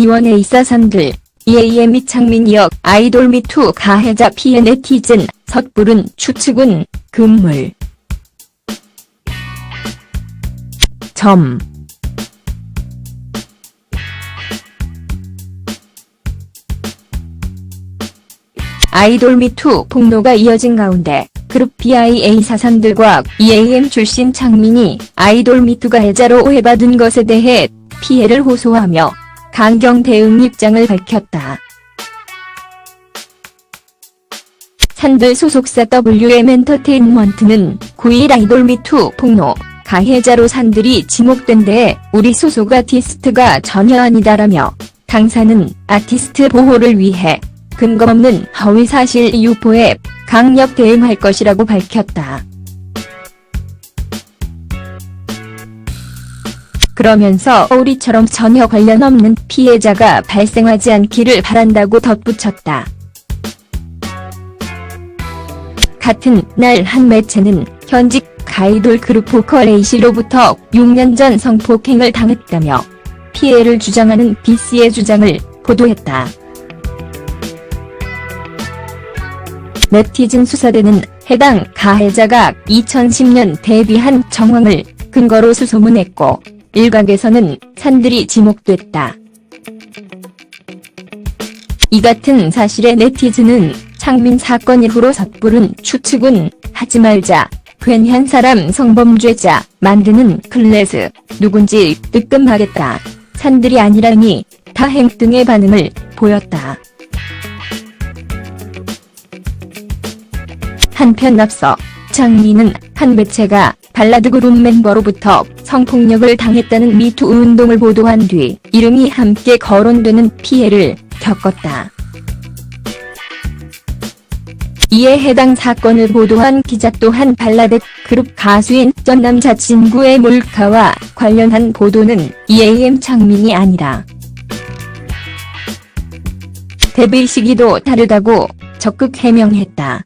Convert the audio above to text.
D1A 사산들, EAM 이창민역 아이돌 미투 가해자 피해 네티즌, 섣부른 추측은 금물. 점. 아이돌 미투 폭로가 이어진 가운데 그룹 BIA 사산들과 EAM 출신 창민이 아이돌 미투가 해자로 오해받은 것에 대해 피해를 호소하며 강경 대응 입장을 밝혔다. 산들 소속사 WM 엔터테인먼트는 9일 아이돌 미투 폭로 가해자로 산들이 지목된 데에 우리 소속 아티스트가 전혀 아니다라며 당사는 아티스트 보호를 위해 근거 없는 허위 사실 유포에 강력 대응할 것이라고 밝혔다. 그러면서 우리처럼 전혀 관련 없는 피해자가 발생하지 않기를 바란다고 덧붙였다. 같은 날 한 매체는 현직 가이돌 그룹 보컬 A씨로부터 6년 전 성폭행을 당했다며 피해를 주장하는 B씨의 주장을 보도했다. 네티즌 수사대는 해당 가해자가 2010년 데뷔한 정황을 근거로 수소문했고 일각에서는 산들이 지목됐다. 이 같은 사실에 네티즌은 창민 사건 이후로 섣부른 추측은 하지 말자. 괜히 한 사람 성범죄자 만드는 클래스 누군지 뜨끔하겠다. 산들이 아니라니 다행 등의 반응을 보였다. 한편 앞서 장미는 한 매체가 발라드 그룹 멤버로부터 성폭력을 당했다는 미투 운동을 보도한 뒤 이름이 함께 거론되는 피해를 겪었다. 이에 해당 사건을 보도한 기자 또한 발라드 그룹 가수인 전 남자친구의 몰카와 관련한 보도는 EAM 창민이 아니라 데뷔 시기도 다르다고 적극 해명했다.